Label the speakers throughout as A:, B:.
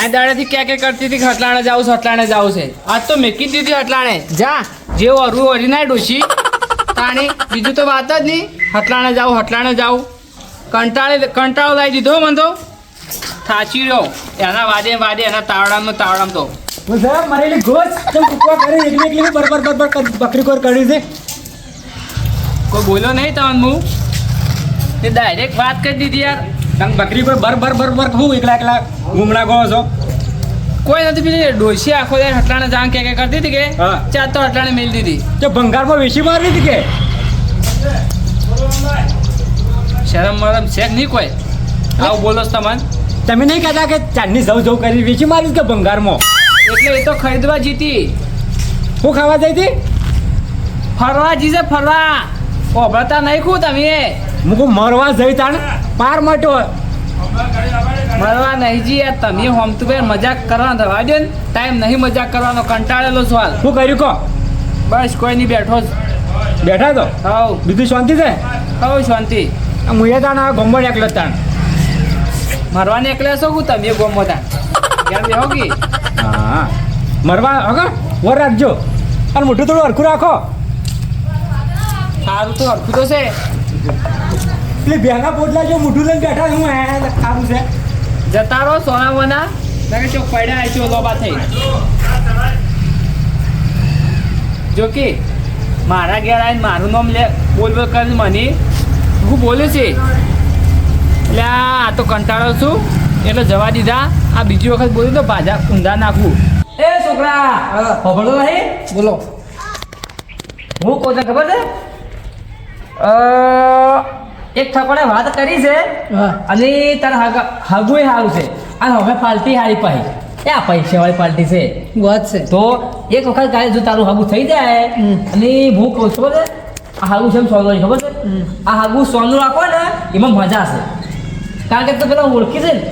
A: આ દાડાથી ક્યાં ક્યાં કરતી હતી હટલાણે જાવું છે હટલાણે જાવું છે? આજ તો મેકી દીધી હટલાણે જા જે અરી ના ડોશી તાણી. બીજું તો વાત જ નહીં. હટલાણે જાવું હટલાણે જાવું. કંટાળે કંટાળો લાવી દીધો મને તો થાચી રહ્યો. એના વાદે વાદે એના તાવડામાં તાવડામાં તો.
B: મરેલી ઘોસ તેમ કૂકવા કરી? એકલી એકલી બરબર બરબર બકરી કોર કરી છે.
A: કોઈ બોલ્યો નહીં તમને હું? તે ડાયરેક્ટ વાત કરી દીધી યાર.
B: તમે બકરી કોઈ બર બર બર બર હું એકલા એકલા ગુમડા ગો છો?
A: કોઈ નથી પેલી ડોસી આખો દે હટલાને જાણ કે કે કરતી હતી કે? ચા તો હટલાને મેલ દીધી.
B: તો ભંગારમાં વેચી મારી હતી કે?
A: શરમ મરમ છે નહીં કોઈ? આવું બોલો છો તમને
B: તમે નહીં કહેતા કે ચાંદની જવ જવ કરી વેચી મારી કે ભંગારમાં?
A: એટલે એ તો ખરીદવા જીતી.
B: હું ખાવા જઈ હતી?
A: ફરવા જીજે ફરવા. ઓભળતા નહીં ખું તમે.
B: હું કહું મરવા જઈ તાણ પાર મટ્યો
A: મરવા નહીં જી યાર તમે હોમ તો ભાઈ મજાક કરવાનો રવા દે ને ટાઈમ નહીં મજાક કરવાનો કંટાળેલો સવાલ
B: શું કર્યું કહો?
A: બસ કોઈ નહીં બેઠો જ.
B: બેઠા તો?
A: હવ.
B: બીજું શાંતિ છે?
A: હવ શાંતિ.
B: હું એ તાણ આ ગોમ્બડ એકલો તાણ.
A: મરવાને એકલા છો હું તમે ગોમો તા કેમ બેહો કી?
B: હા. મરવા હગર વર રાખજો. અને મોટું થોડું હરખું રાખો.
A: સારું તો હરખું તો છે.
B: એટલે બેના પોટલા જો મોઢું લઈને બેઠા હું હે ખાવું છે.
A: જતા રહો સોના વના લાગે ચોક પડ્યા છો, લોબા થઈ. જો કે, મારા ઘેર આવીને મારું નામ લે બોલ બોલ કરી મને. હું બોલું છે. એટલે આ તો કંટાળો છું. એટલે જવા દીધા. આ બીજી વખત બોલ્યું તો ભાજા ઊંધા નાખવું
C: એ છોકરા ખબર નહીં?
A: બોલો.
C: હું કહું ખબર છે? એક ઠકોડે વાત કરી છે અને તારે હગુય સારું છે. અને હવે પાલટી હારી પાઈ એ આ પૈસાવાળી પાલટી છે.
D: વાત છે.
C: તો એક વખત કાલે જો તારું હાગું થઈ જાય અને હું કહું છું? ને આ હાગું છે સોનું ખબર છે? આ હાગું સોનું રાખો ને એમાં મજા છે. કારણ કે તો પેલા ઓળખી છે ને.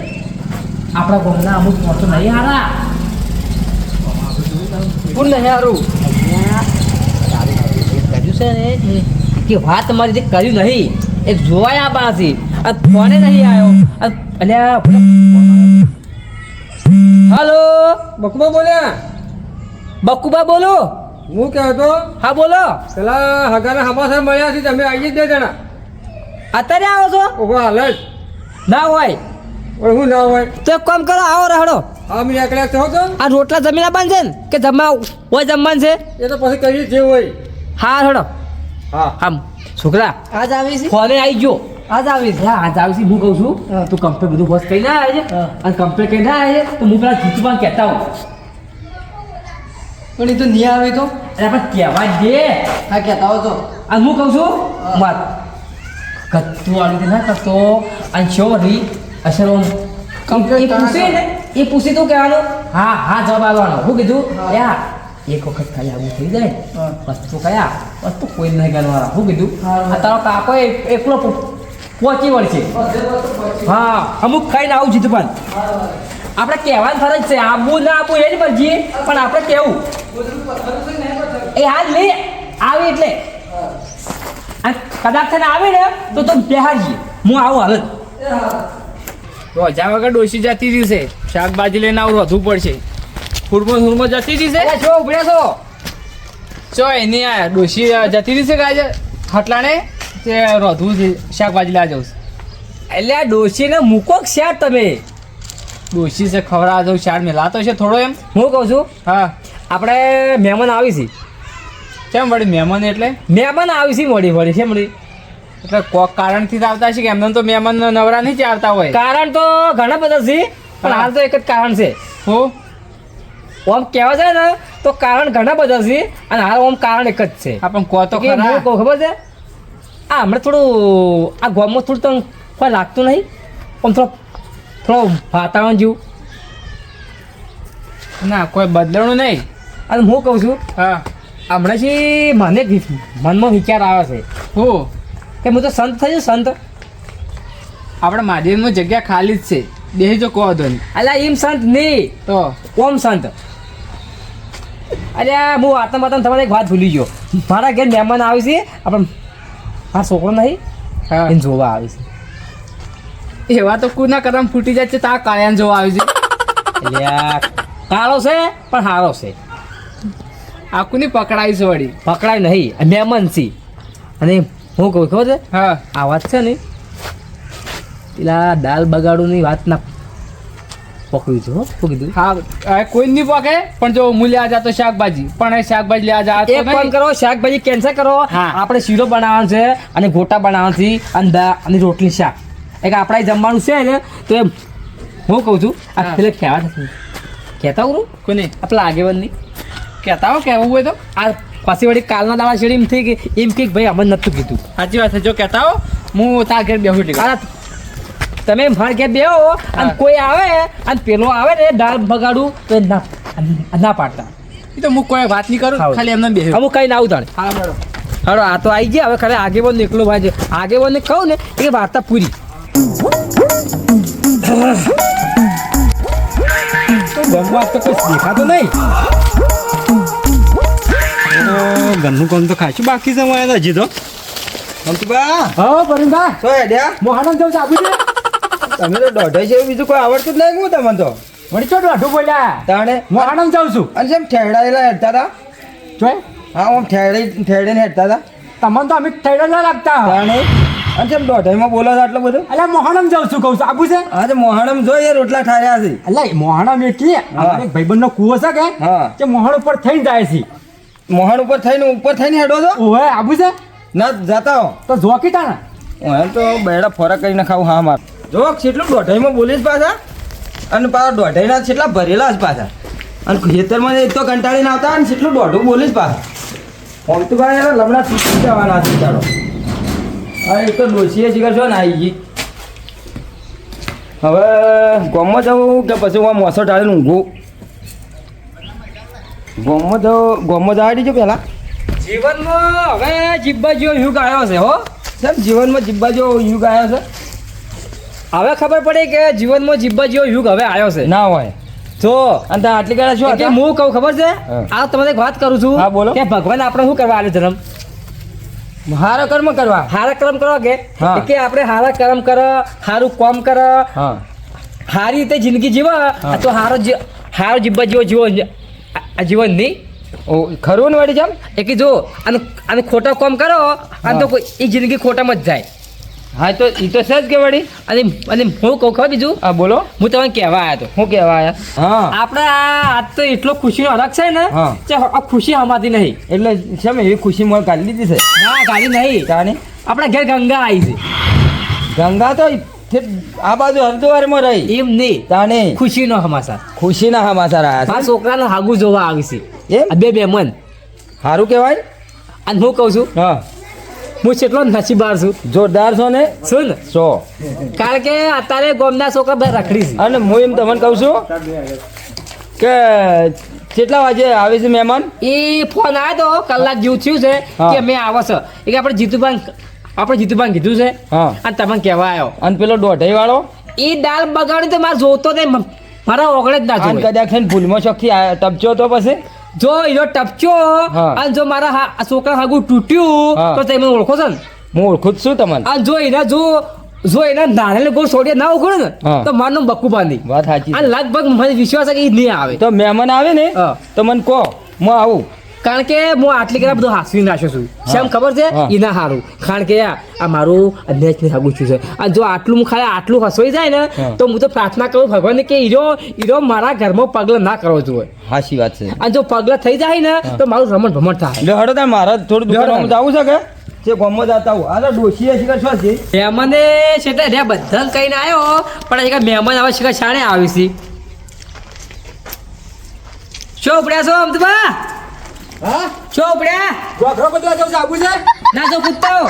C: આપણા ગામના અમુક મોટો નહીં હારા.
A: કોણ નહીં હારું?
C: કર્યું છે ને? કે વાત તમારી જે કર્યું નહીં. એ જોવાય આ આ ફોને નહીં આવ્યો? અલ્યા હલો
D: બકુબા બોલ્યા?
C: બકુબા બોલો.
D: હું કહેતો
C: હા બોલો.
D: પેલા હગાના હમાસા મળ્યા છે તમે આવી જ બે જણા.
C: અત્યારે આવો છો?
D: ઓગો હાલ જ
C: ના હોય.
D: હું ના હોય.
C: તો એક કામ કરો આવો રહેડો
D: આમ એકલા છો તો.
C: આ રોટલા જમીન આપવાનું છે ને? કે જમવા હોય જમવાનું છે?
D: એ તો પછી કહીએ જે હોય.
C: હા હડો
D: હા.
C: આમ. છોકરા
D: આજ આવી છે?
C: ફોને આવી ગયો.
D: આજ આવી છે?
C: હા આજ આવી હું કહું છું તું કમ્પ્લેટ બધું બસ કઈ ના આવે છે અને કમ્પ્લેટ કઈ ના આવે છે તો હું પેલા જીતુભાઈ કહેતા હું
D: પણ એ તો નહીં આવે તો?
C: અરે પણ કહેવા દે.
D: હા કહેતા હો તો.
C: અને હું કહું છું વાત કત્તું આવી ના કરતો. અને ચોરી અસર ઓમ પૂછે ને. એ પૂછી તું કહેવાનું. હા હા જવાબ આવવાનો. હું કીધું
D: હા.
C: એક વખત ખાલી આવું થઈ જાય વસ્તુ કયા વસ્તુ કોઈ નહીં ગણવાના શું કીધું. આ તારો કાકો એકલો પહોંચી વળશે હા અમુક ખાઈને આવું જીતું પણ આપણે કહેવાની ફરજ છે આબુ ના આબુ એની મરજી પણ આપણે કેવું એ હા નહીં આવે એટલે કદાચ થઈને આવે ને તો તો બેહારજી હું આવું હાલત
A: રોજા વગર ડોસી જતી દિવસે છે શાકભાજી લઈને આવું વધવું પડશે હુરમો હુરમો જતી રહી છે?
C: છો ઉભડ્યા છો?
A: ચો એની આ ડોશી જતી રહી છે કે આજે? હટલાણે? તે રોધવું છે શાકભાજી લેવા જવું
C: એટલે આ ડોશીને મૂકો શેર તમે?
A: ડોશી છે ખવડાવવા જવું શાક મેલાતો છે થોડો એમ.
C: હું કહું છું?
A: હા.
C: આપણે મહેમાન આવી છે.
A: કેમ વળી મહેમાન એટલે?
C: મહેમાન આવી છે મોડી વળી છે મોડી.
A: એટલે કોક કારણથી જ આવતા છે કે એમને તો મહેમાન નવરા નહીં આવતા હોય.
C: કારણ તો ઘણા બધા છે પણ હાલ તો એક જ કારણ છે.
A: હું?
C: ઓમ કહેવા જાય ને તો કારણ ઘણા બધા છે અને હાલ ઓમ કારણ એક જ છે.
A: આપણ કહો તો ખરા.
C: કહું ખબર છે? આ હમણાં થોડું આ ગામમાં થોડું તમને કોઈ લાગતું નહીં? આમ થોડો થોડો વાતાવરણ જેવું.
A: ના કોઈ બદલાણું નહીં.
C: અને હું કહું છું
A: હા.
C: હમણાંથી મને મનમાં વિચાર આવે છે.
A: હો.
C: કે હું તો સંત થઈ સંત.
A: આપણે મહાદેવની જગ્યા ખાલી જ છે. દેહ જો કહો ધોની
C: અલ્યા એમ સંત નહીં.
A: તો?
C: ઓમ સંત. અરે હું વાતમાં વાતમાં તમારે એક વાત ભૂલી ગયો. મારા ઘેર મહેમાન આવી છે આપણે આ છોકરો નહીં એને જોવા આવી છે.
A: એવા તો કુના કદમ ફૂટી જાય છે તા કાળિયાને જોવા આવી છે.
C: કાળો છે પણ સારો છે.
A: આખું ની પકડાઈ છે વળી.
C: પકડાય નહીં મહેમાન છે. અને હું કહું ખબર છે?
A: હા.
C: આ વાત છે ને પેલા દાલ બગાડુની વાત ના પકડ્યું છે પકડી દઉં.
A: હા કોઈ નહીં પકે પણ જો હું લેવા જાતો શાકભાજી. પણ એ શાકભાજી લેવા જાતો
C: એક
A: નહીં.
C: કરો શાકભાજી કેન્સલ કરો. આપણે શીરો બનાવવાનો છે અને ગોટા બનાવવાનો છે અને દા અને રોટલી શાક. એક આપણે જમવાનું છે ને તો એમ હું કહું છું આ પેલે કહેવા નથી કહેતા હું
A: કોને
C: આપણા આગેવાનની.
A: કહેતા હો કેવું હોય તો.
C: આ પછી વળી કાલના દાડા છેડી એમ થઈ કે એમ કે ભાઈ અમને નતું કીધું.
A: સાચી વાત છે જો કહેતા હો હું તાર ઘેર બેહું
C: આ તમે માર ઘેર બેહો અને કોઈ આવે અને પેલો આવે ને દાળ બગાડું તો એ ના ના પાડતા.
A: એ તો હું કોઈ વાત નહીં કરું
C: હા.
A: ખાલી એમને બે
C: અમુક કઈ ના ઉતાડે
A: હા બરોબર.
C: હારો આ તો આવી ગયા. હવે ખાલી આગેવાન એકલો ભાઈ છે. આગેવાનને કહું ને એ વાર્તા પૂરી.
B: ગમવા તો કોઈ દેખાતો નહીં. ઓ, ઘરનું કામ તો ખાસું બાકી છે મારે હજી તો.
C: હા પરિંદા મોહાનમ જવું ચાબુ છે
D: તમે તો દોઢાઈ છે બીજું કોઈ આવડતું જ નહીં હું તમને તો.
C: વળી ચોટ દોઢું બોલ્યા?
D: તાણે
C: મોહાનમ જાઉં છું.
D: અને જેમ ઠેડાયેલા હેડતા હતા
C: જોઈ
D: હા હું ઠેડી ઠેડીને હેડતા હતા
C: તમને તો અમે ઠેડાયેલા ના લાગતા.
D: તાણે અને જેમ દોઢાઈમાં બોલો છો આટલું બધું.
C: અલ્યા મોહાણમ જાઉં છું કહું છું. આબુ છે?
D: હા તો મોહાણમ જોઈએ રોટલા ઠાર્યા છે.
C: અલ્યા મોહાણમ એ કે એક ભાઈબંધનો કૂવો છે કે
D: હા.
C: જે મોહણ ઉપર થઈને જાય છે.
D: મોહણ ઉપર થઈને ઉપર થઈને હેડો છો?
C: ઓહે આબુ છે?
D: ના જતા હો.
C: તો જોકી તા ને
D: હું તો બેડા ફરક કરીને ખાવું હા માર. જો, કેટલું દોઢાઈમાં બોલીશ પાછા? અને પાછા દોઢાઈના કેટલા ભરેલા જ પાછા? અને ખેતરમાં એક તો કંટાળીને આવતા અને કેટલું દોઢું બોલીશ પાછા. ફોન તો ભાઈ યાર લમણા છૂટી જવાના છે ચાલો. હા એક તો ડોસીએ શીખર છો ને આવી ગઈ હવે ગોમમાં જવું કે પછી હું મોસો ટાળીને ઊંઘું? ગોમમાં જવું ગોમમાં જવા દીજો પહેલાં.
C: જીવનમાં હવે જીબ્બા જેવો યુગ આવ્યો છે, હો.
D: સાહેબ, જીવનમાં જીબ્બા જેવો યુગ આવ્યો છે.
C: હવે ખબર પડી કે જીવનમાં જીબ્બા જેવો યુગ હવે આવ્યો છે.
D: ના હોય.
C: જો
D: અને આટલી ગાડા શું
C: કે
D: હતા?
C: હું કહું ખબર છે? આ તમને એક વાત કરું છું
D: હા, બોલો.
C: કે ભગવાન આપણે શું કરવા આવ્યો જન્મ?
D: હારા કર્મ કરવા.
C: હારા કર્મ કરો કે? કે આપણે હારા કર્મ કર સારું કોમ કર
D: હારી
C: સારી રીતે જિંદગી જીવો તો હારો જી- હારો જીબ્બા જેવો જીવો જીવન નહીં.
D: ઓ ખરું ને વળી જેમ?
C: એ કે જો અને અને ખોટા કામ કરો અને તો કોઈ એ જિંદગી ખોટામાં જ જાય.
D: હા તો એ તો છે જ કે વળી
C: અને અને હું કહું ખબર બીજું?
D: હા બોલો.
C: હું તમને કહેવા આવ્યો હતો
D: હું કહેવા આવ્યા હા.
C: આપણે આ આજ તો એટલો ખુશીનો અલગ છે ને. કે આ ખુશી અમારી નહીં.
D: એટલે શેમ એવી ખુશી મને કાઢી લીધી છે?
C: ના કાઢી નહીં.
D: તાને
C: આપણા ઘેર ગંગા આવી છે.
D: ગંગા તો આ બાજુ હરિદ્વારમાં રહી.
C: એમ નહીં.
D: તાને
C: ખુશીનો હમાસા
D: ખુશીના સમાચાર
C: મારા
D: આવ્યા
C: છોકરાનો હાગું જોવા આવી છે.
D: એ
C: બે બે મન
D: સારું કહેવાય?
C: અને હું કહું છું
D: હા.
C: હું કેટલો નસીબદાર છું.
D: જોરદાર છો ને?
C: શું ને?
D: સો
C: કારણ કે અત્યારે ગોમના છોકરા રખડી છે.
D: અને હું એમ તમને કહું છું કે કેટલા વાગે આવે છે મહેમાન?
C: એ ફોન આવ્યો તો કલાક જેવું થયું છે કે મેં આવો છો. એ કે આપણે જીતુભાન આપણે જીતુભાન કીધું છે.
D: હા.
C: અને તમને કહેવા આવ્યો
D: અને પેલો દોઢાઈ વાળો
C: એ દાળ બગાડી તો મારે જોતો નહીં મારા ઓગળે જ ના
D: અને કદાચ છે ભૂલમાં ચોખ્ખી ટપચો તો પછી?
C: જો એનો ટપચો
D: હા.
C: અને જો મારા આ છોકરા હાગું તૂટ્યું તો તમે ઓળખો છો ને?
D: હું ઓળખું છું તમને.
C: અને જો એના જો જો એના નારેલ ગોળ છોડીએ ના ઉખડે ને તો મારનું બક્કું બક્કુ બાંધી.
D: વાત સાચી
C: અને લગભગ મને વિશ્વાસ છે કે એ નહીં આવે.
D: તો મહેમાન આવે ને તો મને કહો હું આવું.
C: કારણ કે હું આટલી કરા બધું હાસવી નાખ્યો છું. શેમ ખબર છે? એના સારું કારણ કે આ મારું અન્યાય ને છું છે. અને જો આટલું હું ખાલી આટલું હસવાઈ જાય ને તો હું તો પ્રાર્થના કરું ભગવાનને કે હીરો હીરો મારા ઘરમાં પગલા ના કરવો જોઈએ
D: હાચી વાત છે.
C: અને જો પગલા થઈ જાય ને તો મારું રમણ ભમણ થાય.
D: એટલે હડો તાર મારે થોડું દુકાનમાં જવું છે કે? જે ગોમો જતા હું આ તો ડોશી શિખર શું છે?
C: મહેમાને છે તે રે બધા કહીને આવ્યો પણ એક મહેમાન આવે છે શાણે આવી છે શું ઉપડ્યા છો અમદબા
A: હા?
C: શું ઉપડ્યા
A: ગોખરો કૂદવા જવું આબુ છે?
C: ના જો કૂદતા.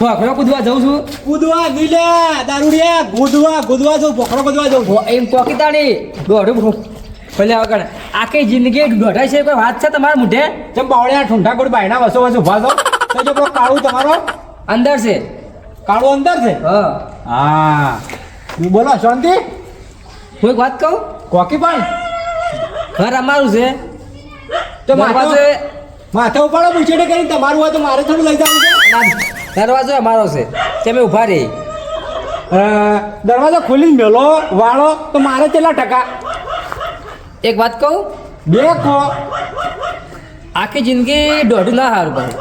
C: ભોખરો કૂદવા જઉં છું.
B: કૂદવા નીલે દારૂડિયા કૂદવા કૂદવા જવું પોખરો કૂદવા
C: ભો- એમ પોકીતાણી દોઢું ભલે આગળ. આખી જિંદગી ગઢાય છે કોઈ વાત છે તમારા મોઢે?
B: જેમ બાવળિયા ઠુંઠા કોડ બાયના વસો વસો ઊભા છો. તો જો કાળું તમારો?
C: અંદર છે.
B: કાળું અંદર છે?
C: હા.
B: હા. બોલો શાંતિ?
C: એક વાત કહું?
B: કોકી પણ?
C: ઘર અમારું છે. દરવાજો
B: માથા ઉપાડો પૂછે કરીને તમારું હોય તો મારે થોડું લઈ જવું છે.
C: દરવાજો અમારો છે. તમે ઊભા રહી.
E: દરવાજો ખોલીને મેલો વાળો તો મારે કેટલા ટકા?
C: એક વાત કહું?
E: બે કહો.
C: આખી જિંદગી દોઢું ના સારું પડે.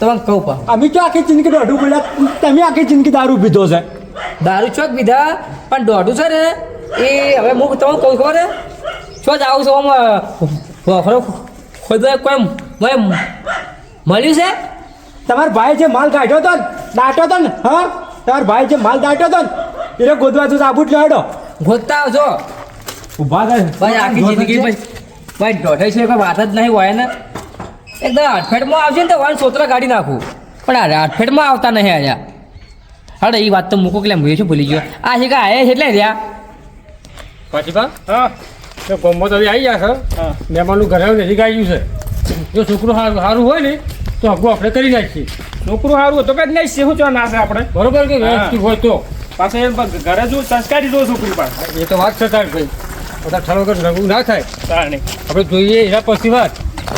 C: તમને કહું પણ.
E: અમે તો આખી જિંદગી દોઢું બોલ્યા તમે આખી જિંદગી દારૂ પીધો છે.
C: દારૂ છો પીધા? પણ દોઢું છે ને? એ હવે હું તમને કહું ખબર છો? જ આવું છું આમ ખોદ કોઈ મને મળ્યું છે?
E: તમારા ભાઈ જે માલ કાઢ્યો હતો ને, દાટ્યો હતો ને હા? તમારા ભાઈ જે માલ દાટ્યો હતો ને એને ગોદવા તું સાબુટ લેડો
C: ગોતતા આવજો.
E: ઊભા થાય.
C: ભાઈ આખી જિંદગી ભાઈ ભાઈ દોઢે છે કોઈ વાત જ નહીં હોય ને. એકદમ આઠફેટમાં આવશે ને તો વાન સોતરા કાઢી નાખું. પણ આ આઠફેટમાં આવતા નહીં અહીંયા અરે એ વાત તો મૂકો કે હું છું ભૂલી ગયો. આ છે કે આયા છે એટલે રહ્યા.
E: પછી હા. તો કોમ્બો તો આવી ગયા છે મહેમાનનું ઘરે નજીક આવી ગયું છે. જો છોકરું સારું સારું હોય ને તો હગું આપણે કરી નાખીએ. છોકરું સારું હોય તો કઈ નહીં શું ચો નાશે આપણે? બરોબર કે વ્યવસ્થિત હોય તો. પાછા એમ ઘરે જો સંસ્કારી જો છોકરી પાસે. એ તો વાત છે તાર ભાઈ. બધા ઠરો વગર રંગું ના થાય. તારને આપણે જોઈએ એના પછી વાત.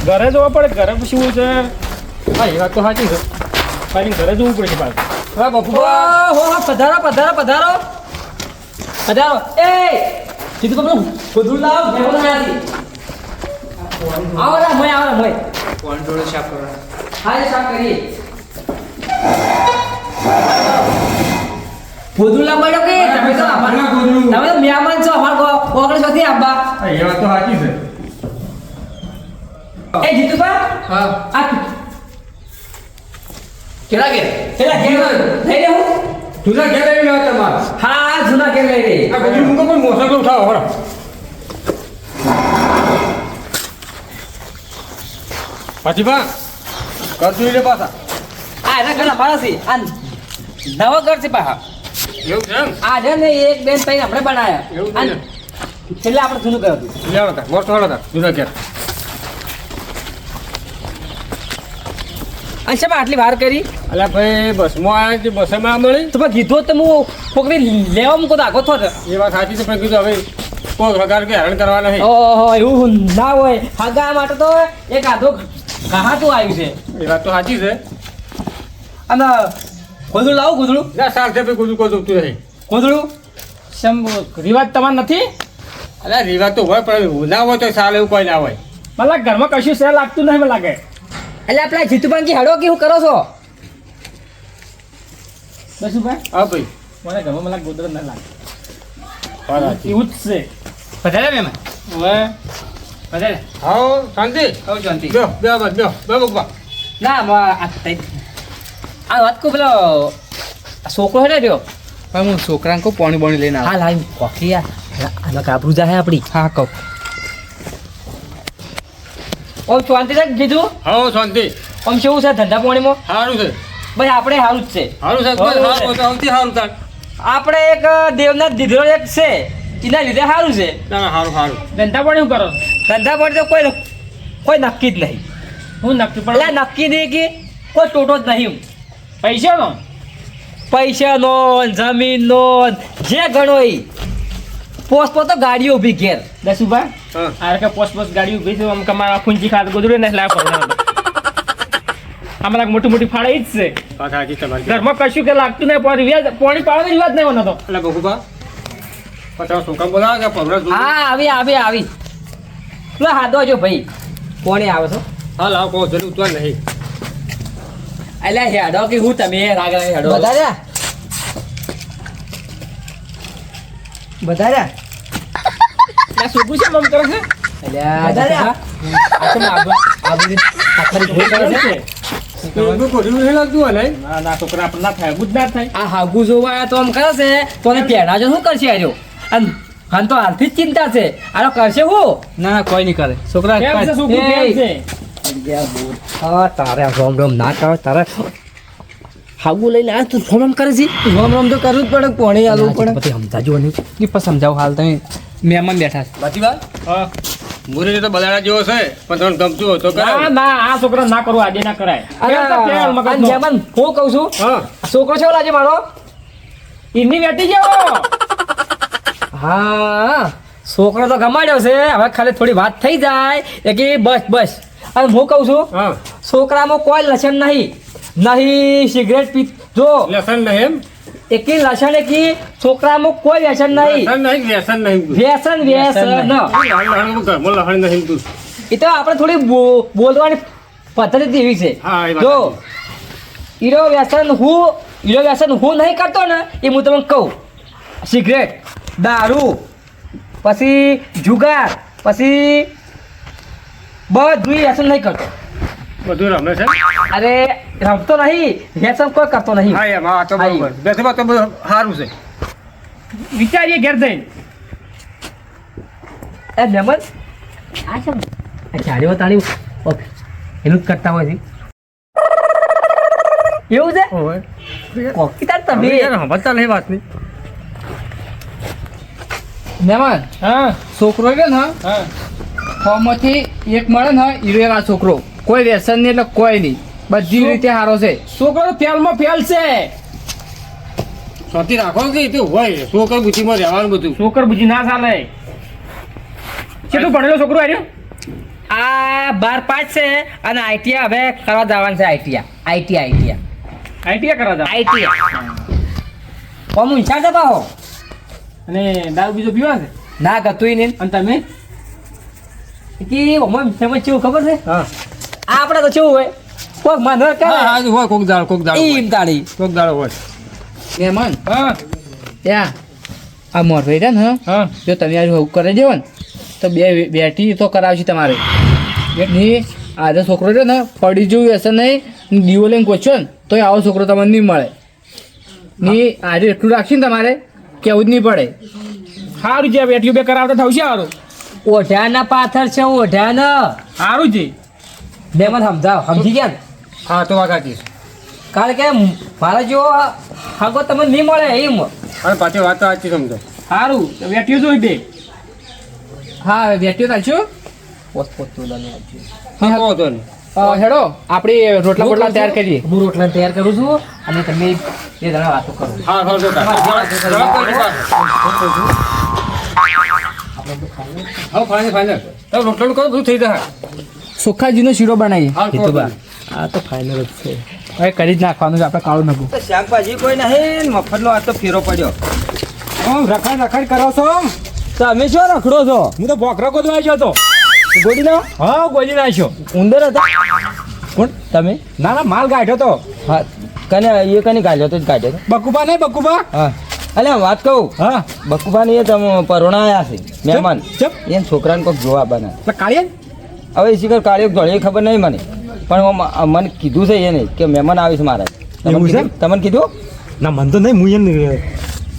E: ઘરે જવા પડે ઘરે પછી શું છે? હા એ વાત તો સાચી છે. પાછી ઘરે જવું પડે છે પાછું. હા બાપુ.
C: હો હો પધારો પધારો પધારો. પધારો. એ સીધું તમને ગોધડું લાવ ભેગો ના હતી આવો ના મય આવો મોય.
A: કોણ જોડે શાક કરવા.
C: હા એ સાફ કરીએ. ગોધડું લાવવાનો કે? તમે તો અમારા તમે તો મહેમાન છો અમારા ઓગળ સુધી આબા
E: એ વાત તો સાચી છે.
C: એ જીતુબા
A: હા.
C: આ
A: કેટલા કે
C: પેલા ઘેર? લઈ લે હું.
E: જૂના ઘેર લઈ ગયા તમારા?
C: હા જૂના ઘેર લઈ લે
E: આ બધું મૂકો પણ મોસમ ઉઠાવો હરો પછી બા કર જોઈ લે પાછા.
C: આ એના ઘરના માણસી આ નવો ઘર છે પાછા.
E: એવું છે
C: આ છે ને એક બેન તઈ આપણે
E: એવું
C: બનાયા
E: છે
C: આપણે જૂનું કર્યું હતું.
E: લેવાનો તા મોસ્ટ જૂના ઘેર.
C: અને શેમાં આટલી વાર કરી?
E: અલ્યા ભાઈ બસમાં આવ્યા કે બસમાં મળી
C: તો મેં કીધું તો હું છોકરી લેવા મૂકો તો આગો થો
E: એ વાત સાચી છે પણ કીધું હવે કોઈ હગાર કે હેરાન કરવા નહીં
C: ઓહો એવું ના હોય. હગા માટે તો એક આધો ઘાતું આવ્યું છે.
E: એ વાત તો સાચી છે.
C: અને ગોધડું લાવું ગોધડું.
E: ના સાર છે ભાઈ કોઈ કોઈ તું નહીં
C: ગોધડું?
A: સમ રિવાજ તમારે નથી?
E: અલ્યા રિવાજ તો હોય પણ ના હોય તો સારું એવું કોઈ ના હોય.
A: મતલબ ઘરમાં કશું છે લાગતું નહીં મને લાગે.
C: એટલે આપણે જીતુભાઈ હેડો કે હું કરો છો?
A: બસું ભાઈ
E: હા ભાઈ.
A: મને ગમે મને ગોદર ના લાગે.
E: વાત
A: એવું જ છે. વધારે મહેમાન હવે વધારે
E: હાઓ શાંતિ?
A: કહું શાંતિ.
E: બ્યો બ્યો બસ બ્યો બે મૂકવા
C: ના મ- આ આ વાત કહું પેલો છોકરો હેડે રહ્યો.
A: પણ હું છોકરાને કહું પાણી બોણી લઈને આવું.
C: લાવી હાલ આ આનો કાબરું જાહે આપણી
A: હા કહું.
C: ઓમ શાંતિ રાખ કીધું
E: હા શાંતિ.
C: ઓમ શું છે ધંધા પાણીમાં?
E: સારું છે.
C: ભાઈ આપણે સારું જ છે.
E: સારું છે. સારું તાર.
C: આપણે એક દેવનાથ દીધો એક છે. એના લીધે સારું છે.
E: સારું સારું
A: ધંધા પાણી શું કરો?
C: ધંધા પાણી તો કોઈ કોઈ નક્કી જ નહીં.
A: હું નક્કી
C: એટલે
A: પણ
C: નક્કી નહીં કે કોઈ ટોટો જ નહીં
A: પૈસાનો?
C: પૈસાનો જમીનનો જે ગણો એ. પોસ્ટ તો ગાડીઓ ઊભી ઘેર.
A: દસુભાઈ
E: ઊભા
A: આ કે પોસ્ટ પોસ્ટ ગાડી ઊભી છે આમ કમાવા ખૂંચી ખાત ગોદડું ને લાવ પડે આમાં મોટી મોટી ફાળે જ છે. ઘરમાં કશું કે લાગતું નહીં પણ રિવાજ પોણી પાડવાનો રિવાજ નહીં હોનો તો.
E: એટલે બહુબા પછી છોકરા બોલાવે કે પગડા
C: હા આવી આવી આવી. તું હાદો જો ભાઈ. કોણે આવે છો?
E: હા લાવ કહો જરૂર ઉતવા નહીં.
C: એટલે હેડો કે હું તમે રાગ રાગ હેડો.
D: વધાર્યા વધાર્યા
A: છોકરું છે મમ કરે છે?
C: વધારે
E: એટલું ખોટું નહીં લાગતું હોય ને
A: ના ના છોકરા આપણે ના ના થાય.
C: આ હાગુ જોવા તો આમ કરે છે તો ને શું કરશે આર્યો? હાન તો હાલથી ચિંતા છે. આનો કરશે હું?
A: ના ના કોઈ નહીં કરે. છોકરા
C: કેમ છે છોકરું, કેમ છે? હા તારે રોમ રોમ ના કરે તારે હાગુ લઈને આ તું રોમ રોમ કરે છે?
D: રોમ રોમ તો કરવું જ પડે પાણી આલવું પડે.
C: પછી સમજાજો નહીં.
A: કે પણ સમજાવો હાલ તમે મહેમાન બેઠા છે.
E: બાકી વાત
A: હા.
E: મુરી તો બલાડા જેવો છે પણ તમને ગમતું હોય તો
A: ના ના આ છોકરા ના કરવું આજે ના કરાય?
C: જેમન હું કહું છું?
E: હા.
C: છોકરો છે લાગે મારો?
A: ઈની વેટી જેવો
C: હા. છોકરો તો ગમાડ્યો છે. હવે ખાલી થોડી વાત થઈ જાય. કે બસ બસ. અને હું કહું છું
E: હા.
C: છોકરામાં કોઈ લક્ષણ નહીં. નહીં સિગરેટ પી જો
E: લેસન નહીં એમ?
C: એકી લસણ એકી છોકરામાં કોઈ વ્યસન નહીં.
B: વ્યસન નહીં વ્યસન નહીં.
C: વ્યસન
B: લહણ નહીં. તું
C: એ તો આપણે થોડી બોલવાની પદ્ધતિ એવી છે. જો હીરો વ્યસન હું હીરો વ્યસન હું નહીં કરતો ને એ હું તમને કહું. સિગરેટ દારૂ પછી જુગાર પછી બધું વ્યસન નહીં કરતો.
B: બધું રમે છે?
C: અરે રમતો નહીં વ્યસન કોઈ કરતો નહીં.
B: હા એમ હા તો બરોબર. બેઠો તો બધું સારું છે. વિચારીએ ઘેર જઈને.
C: એ મેમન? આ છે જાડીઓ તાળી ઓકે એનું જ કરતા હોય છે. એવું છે? કોકી તાર તમે.
B: સમજતા નહીં વાતની
A: મહેમાન
B: હા.
A: છોકરો રહ્યો ને
B: હા.
A: ફોર્મમાંથી એક મળે ને હીરો છોકરો. કોઈ વ્યસન નહીં એટલે કોઈ નહીં. બધી રીતે સારો છે.
B: છોકરો ફેલમાં ફેલ છે. શાંતિ રાખો કે તે હોય છોકર બુદ્ધિમાં રહેવાનું બધું. છોકર બુદ્ધિ ના ચાલે. કેટલું ભણેલો છોકરો આવ્યો
C: આ બાર પાંચ છે અને આઈટીઆઈ હવે કરવા જવાનું છે આઈટીઆઈ. ITI ITI.
B: આઈટીઆઈ કરવા જવાનું
C: આઈટીઆઈ. કોમ ઈચ્છા છે હો.
B: અને દારૂ બીજો પીવા છે?
C: ના ગતું નહીં.
B: અને તમે?
C: કે ઓમાં ફેમસ કેવું ખબર છે?
B: હા.
C: આ આપણે તો કેવું હોય. કોક માનો કે
B: હા હા હોય કોક દાળ કોક દાળ.
C: ઈમ તાળી.
B: કોક દાળ હોય.
A: મહેમાન.
B: હા.
A: ત્યાં આ મોરભાઈ રહ્યા ને
B: હા?
A: જો તમે આજે હું કરી દેવો ને તો બે બેટી તો કરાવશે તમારે. ની આજે છોકરો છે ને પડી જેવું હશે નહીં દીવો લઈને કોચો ને તો આવો છોકરો તમને નહીં મળે. ની આજે એટલું રાખશે ને તમારે કેવું જ નહીં પડે.
B: સારું છે બેટીઓ બે કરાવતા થવું છે સારું
C: ઓઢાના પાથર છે ઓઢાના.
B: સારું છે.
C: બે મને સમજાવ સમજી ગયા ને?
B: હા તો વાત સાચી
C: કારણ કે મારા જેવો હાગો તમને નહીં મળે એમ.
B: અને પાછી વાત સાચી સમજો સારું તો. બેટીઓ જોઈ બે.
A: હા વેટ્યું ચાલશું
C: પોત પોત તોલાને
B: હા કહો તો
A: હેડો. આપણે રોટલા બોટલા તૈયાર કરીએ.
C: હું રોટલા તૈયાર કરું છું અને તમે એ જણા વાતો કરો.
B: હા હા જો હા ફાઇનલ ફાઇનલ તો રોટલું કરો બધું થઈ જાય
A: સુખાજીનો શીરો બનાવીએ.
C: આ તો ફાઇનલ જ છે.
A: હવે કરી જ નાખવાનું છે આપણે કાળું
D: નખું શાકભાજી કોઈ નહીં ને મફતનો આ તો ફેરો પડ્યો.
B: આમ રખાડ રખડ કરો છો
D: તમે શું રખડો છો?
B: હું તો બોકરો ગોદવા આવ્યો હતો.
D: ગોડીનો
B: હા ગોજી નાખ્યો
D: ઉંદર હતા. કોણ? તમે?
B: ના ના માલ ગાઢ્યો તો.
D: હા કને એ કને ગાઢ્યો તો જ ગાઢ્યો
B: બકુબા નહીં બકુબા?
D: હા. અલે વાત કહું.
B: હા.
D: બકુબાની એ તમે પરોણા આવ્યા છે મહેમાન. એને છોકરાને કોઈક જોવા બના
B: કાળિયા
D: હવે શિખર કાળિયો જોડે ખબર નહીં મને. પણ મને કીધું છે એને કે મહેમાન આવીશ મારા. તમને? કીધું? તમને કીધું?
B: ના મન તો નહીં હું એમ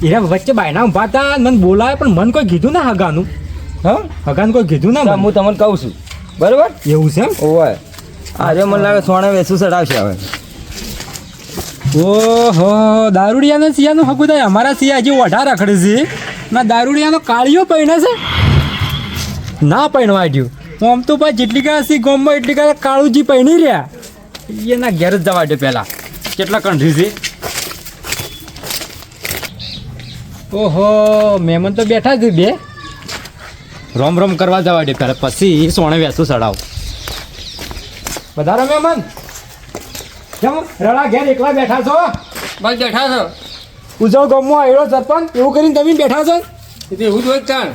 B: એના વચ્ચે બાયના ઊભા હતા મને બોલાવે પણ મન કોઈ કીધું ના હગાનું.
D: હા?
B: હગાનું કોઈ કીધું ના
D: હું તમને કહું છું. બરાબર?
B: એવું છે
D: ઓય. આજે મને લાગે સોણે વેસું ચડાવશે હવે.
B: ઓહો દારૂડિયાનો સિયાનું હકું થાય અમારા સિયા હજી ઓઢા રખડે છે. ના દારૂડિયાનો કાળિયો પહેણે છે. ના પહેણવા દ્યું આમ તો ભાઈ જેટલી કાળા સી ગોમમાં એટલી કાળા કાળુજી પહેરી રહ્યા. એના ઘેર જ જવા દે પહેલા. કેટલા કંઠી છે ઓહો મહેમાન તો બેઠા જ બે. રોમ રોમ કરવા જવા દે પહેલાં. પછી સોણે વેસું ચડાવ વધારો મહેમાન? કેમ? રડા ઘેર એકલા બેઠા છો?
D: બસ બેઠા છો.
B: ઉજવ ગમો આવ્યો સરપંચ એવું કરીને તમે બેઠા છો?
D: એવું જ હોય ચાણ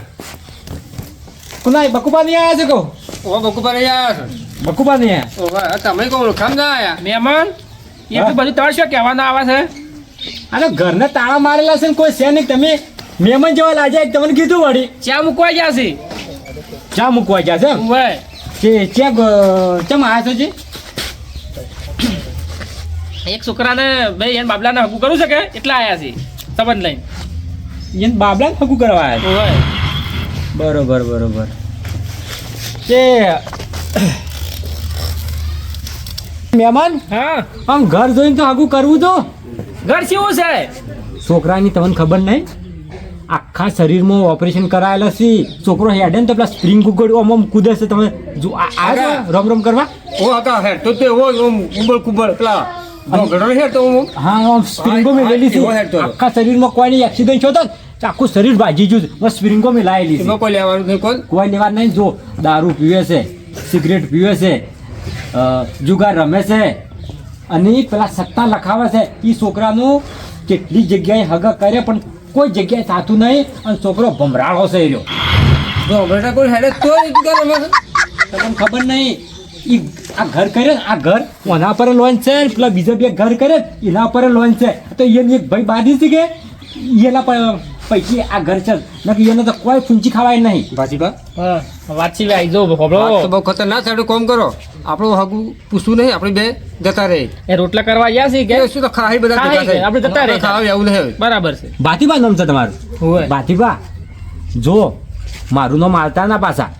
B: કુનાય બકુબા નહીં આવ્યા છે કહો.
D: ઓ બકુપા રહી આવ્યા છો?
B: બકુબા નહીં આવ્યા
D: ઓહો તમે કહો ઓળખામ ના આવ્યા
B: મહેમાન તો બધું તમારે શું કહેવાનું આવે છે? અને ઘરને તાળા મારેલા છે ને કોઈ છે નહીં. તમે મહેમાન જેવા લાગ્યા તમને કીધું વળી?
A: ચા મૂકવા ગયા છે.
B: ચા મૂકવા ગયા છે એમ? કે ચેક ચમ આવ્યા છો
A: એક છોકરાને ભાઈ એન બાબલાને હકુ કરું છે કે? એટલા આયા છે? સંબંધ લઈને.
B: એન બાબલાને હકુ કરવા આવ્યા
A: ઓય
B: બરોબર બરોબર. કે મહેમાન
A: હા.
B: આમ ઘર જોઈને તો આગું કરવું તો?
A: ઘર કેવું છે?
B: છોકરાની તમને ખબર નહીં? આખા શરીરમાં ઓપરેશન કરાયેલા છે. છોકરો હેડે ને તો પેલા સ્પ્રિંગ કુકડ ઓમ ઓમ કૂદે છે. તમે જો આ રમ રમ કરવા?
E: ઓ હતા હે તો તે એવો ઓમ ઉબળ કુબળ પેલા ઘડો હે તો હું
B: હા આમ સ્પ્રિંગો મેલેલી છે.
E: હેડ.
B: આખા શરીરમાં કોઈ એક્સિડન્ટ થયો તો? આખું શરીર ભાજી ગયું છે. બસ સ્પ્રિંગો મેલાયેલી છે.
E: કોઈ લેવાનું નહીં કોઈ
B: કોઈ લેવા નહીં જો દારૂ પીવે છે સિગરેટ પીવે છે જુગાર રમે છે અને પેલા સત્તા લખાવે છે એ છોકરાનું કેટલી જગ્યાએ હગ કરે પણ કોઈ જગ્યાએ થતું નહીં અને છોકરો ભમરાળો છે રહ્યો.
D: જો બેટા કોઈ હેડે તો જ રમે છે?
B: તમને ખબર નહીં ઈ આ ઘર કરે આ ઘર ઓના પર લોન છે પેલા બીજા બે ઘર કરે એના પર લોન છે. તો એને એક ભાઈ બાંધી છે કે એના પર પૈકી આ ઘર છે. નકી એને તો કોઈ ફૂંચી ખાવાય નહીં.
D: ભાજીબા
A: હા વાતચી ભાઈ જો
E: ભોબળો તો બહુ ખતરનાક સાઈડ કોમ કરો. આપણું હગુ પૂછવું નહીં આપણે બે જતા રહે
A: એ રોટલા કરવા ગયા છે કે?
E: શું તો ખાઈ બધા જતા
A: રહે આપણે જતા રહે.
E: ખાવા એવું નહીં
A: બરાબર છે.
B: ભાતીબા નામ છે તમારું?
A: હોય.
B: ભાતીબા જો મારું નામ આલતા ના પાછા.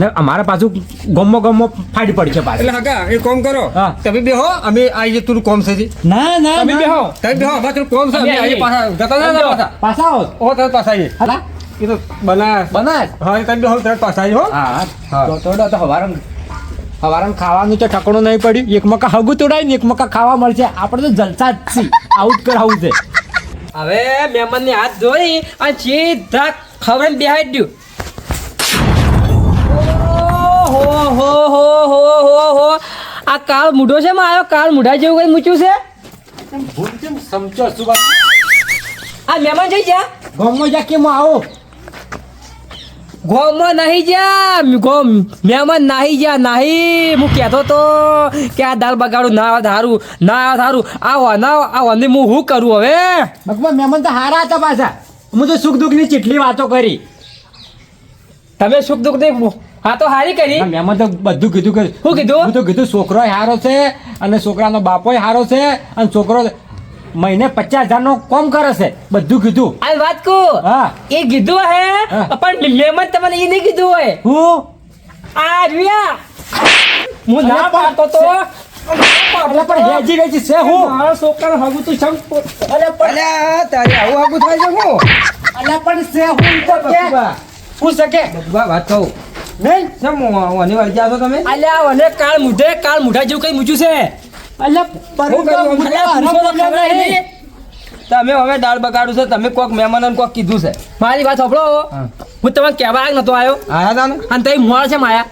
B: ને અમારા પાછું ગમો ગમો ફાડી પડશે
E: એટલે
B: પાછું.
E: હગા એ કોમ કરો.
B: હા.
E: તમે બે હો અમે આવીએ તું કોમ છે
B: ના ના
A: તમે. બેહો
E: તમે બે હો બસ તું કોમ છે
A: અમે
E: આવીએ. પાછા. જતા ના પાછા.
B: પાછા આવો.
E: ઓ તરત પાછા આવીએ.
B: હા
E: એ તો બનાસ.
B: બનાસ?
E: હા તમે બે હો તરત પાછા આવીએ હો.
B: હા
E: હા.
B: તો તો તો હવારમ હવારમ ખાવાનું તો ઠકણું નહીં પડ્યું. એક મકા હગું તોડાય ને એક મકા ખાવા મળશે. આપણે તો જલસા જ છે આઉટ કરાવું છે.
C: હવે મહેમાનને હાથ ધોઈ અને સીધા ખવડાવીને બેહાડી દ્યું. હો હો હો હો હો. આ કાળ મૂઢો છે માં? આવ્યો કાળ મૂઢા જેવું કઈ મૂચ્યું છે?
B: સમજો શું વાત?
C: આ મહેમાન જઈ જા
B: ગામમાં જા કેમ આવો.
C: ગોમાં નહીં જા ગોમ મહેમાન નાહી જા નાહી. હું કહેતો તો કે આ દાળ બગાડું ના આવે સારું ના આવે સારું આવો ના આવો. ને હું શું કરું હવે?
B: ભગવાન મહેમાન તો હારા હતા પાછા. હું તો સુખ દુઃખની ચીટલી વાતો કરી.
C: તમે સુખ દુઃખ નહીં હા તો હારી કરી.
B: મેં તો બધું કીધું કે
C: શું કીધું?
B: હું તો કીધું છોકરો હારો છે અને છોકરાનો બાપોય હારો છે અને છોકરો મહિને પચાસ હજાર નો કોમ કરે છે. બધું કીધું.
C: આ વાત કો
B: હા.
C: એ કીધું હે પણ મહેમાન તમને એ નહીં કીધું હોય.
B: હું?
C: આ રહ્યા હું ના પાડતો તો.
B: એટલે પણ હેજી વેચી છે હું?
C: મારો છોકરાનો હગું તું
B: પણ
D: તારે આવું આગું થાય છે હું?
B: અલે પણ છે હું તો કે હું શકે?
D: વાત કહું.
B: નહીં
D: કેમ ઓની વાળી જાશો તમે?
C: અલ્યા મને કાળ મુઢે કાળ મુઢા જેવું કઈ મૂજ્યું છે? અલ્યા.
D: તમે હવે દાળ બગાડું છે તમે કોક મહેમાનોને કોક કીધું છે.
C: મારી વાત સાંભળો
D: હું.
C: તમને કહેવા નતો આવ્યો.
D: આયા તા ને?
C: અને તઈ મોળ છે માયા.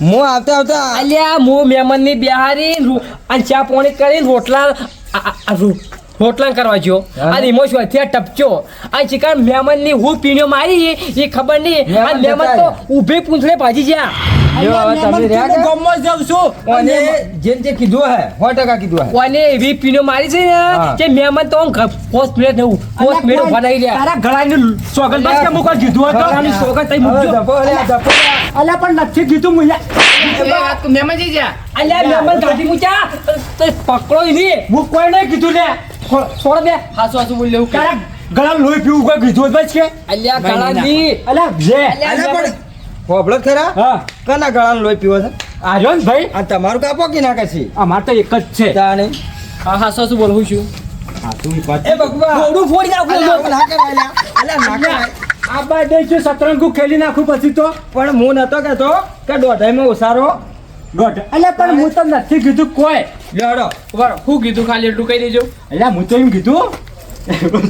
D: મો આવતા આવતા
C: અલ્યા હું મહેમાનની બિહારી અને ચા પોણી કરીને રોટલા રોટલા કરવા
D: જો
C: આ એમાં શું અત્યારે ટપચો આ ચિકન મહેમાનની હું પીણ્યો મારી એ ખબર નહીં. આ મહેમાન તો ઊભે પૂંછડે ભાજી જ્યાં.
D: કીધું
C: પીણો ને મહેમાન
B: નથી
A: મહેમાન જઈ જા
C: અલ્યા મેમન ગાડી મૂક્યા. પકડો નહીં
B: હું કોઈ નહીં કીધું લે.
C: છોડ દે
A: હાસુ હાસુ બોલ લેવું
B: તારા ગળા લોહી પીવું કોઈ કીધું જ છે કે
C: અલ્યા
A: ગળા
C: ગાળાની.
B: અલ્યા જે.
D: અલ્યા પણ હોબળ જ ખરા?
B: હા.
D: કના ગળાનો લોહી પીવો છે?
B: આજો ને ભાઈ.
D: આ તમારું કાપો કે ના કશી?
B: અમાર તો એક જ છે.
D: તાણે
A: હા હાસુ હાસુ બોલું છું.
B: હા તું વાત
D: એ બકુબા
C: મોઢું ફોડી નાખો
D: ના કરાય લ્યા. અલ્યા. ના કરાય.
B: આ જો સતરંગુ ખેલી નાખું પછી તો.
D: પણ હું નતો કહેતો કે દોઢાઈમાં ઉસારો.
B: દોઢ અલે પણ હું તો નથી કીધું કોઈ.
A: બરાબર હું કીધું ખાલી એટલું કહી દેજો.
B: અલ્યા હું તો એમ કીધું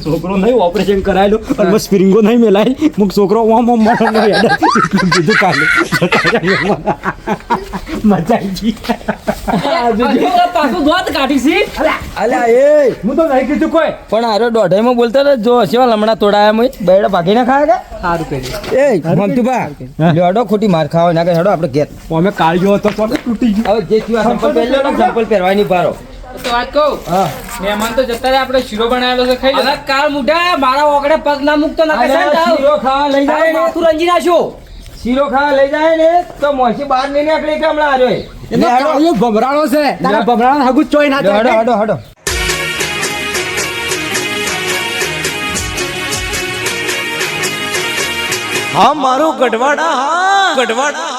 B: છોકરો નહીં ઓપરેશન કરાયેલો. અને બસ સ્પ્રિંગો નહીં મેલાય મુક છોકરો ઓમ ઓમ મળો નહીં કીધું કાલે. મજા આવી ગઈ.
C: હજુ તો પાછું ધોત કાઢી છે.
D: અલ્યા એ.
B: હું તો નહીં કીધું કોઈ.
D: પણ આરો દોઢાઈમાં બોલતા જો હશે લમણા તોડાયા મુઈ? બેડા ભાગી ના ખાયા
A: સારું કરી
D: એ મમતુભા
B: હા.
D: લેડો ખોટી માર ખાવા ના કે હેડો આપણે ઘેર.
B: અમે કાળજો હતો તો તૂટી ગયું.
D: હવે જે થયું સંપલ પહેરી સંપલ પહેરવાની પારો
A: તો વાત કહું? મહેમાન તો જતા રહે આપણે શીરો બનાવેલો છે ખાઈ
C: હવે કાલ મુઢા મારા ઓગડે પગ ના મૂકતો ના
D: અલ્યા, શીરો ખાવા લઈ જાય ને.
C: તું રંજી નાખ્યો
D: શીરો ખાવા લઈ જાય ને તો મોસી બહાર નહીં નીકળી કે હમણાં આર્યો એ.
B: ભમરાળો છે. તારા ભમરાણો હગુ ચોઈ ના
D: હડો હેડો હેડો.
F: હા મારું ગઢવાડા હા ગઢવાડા.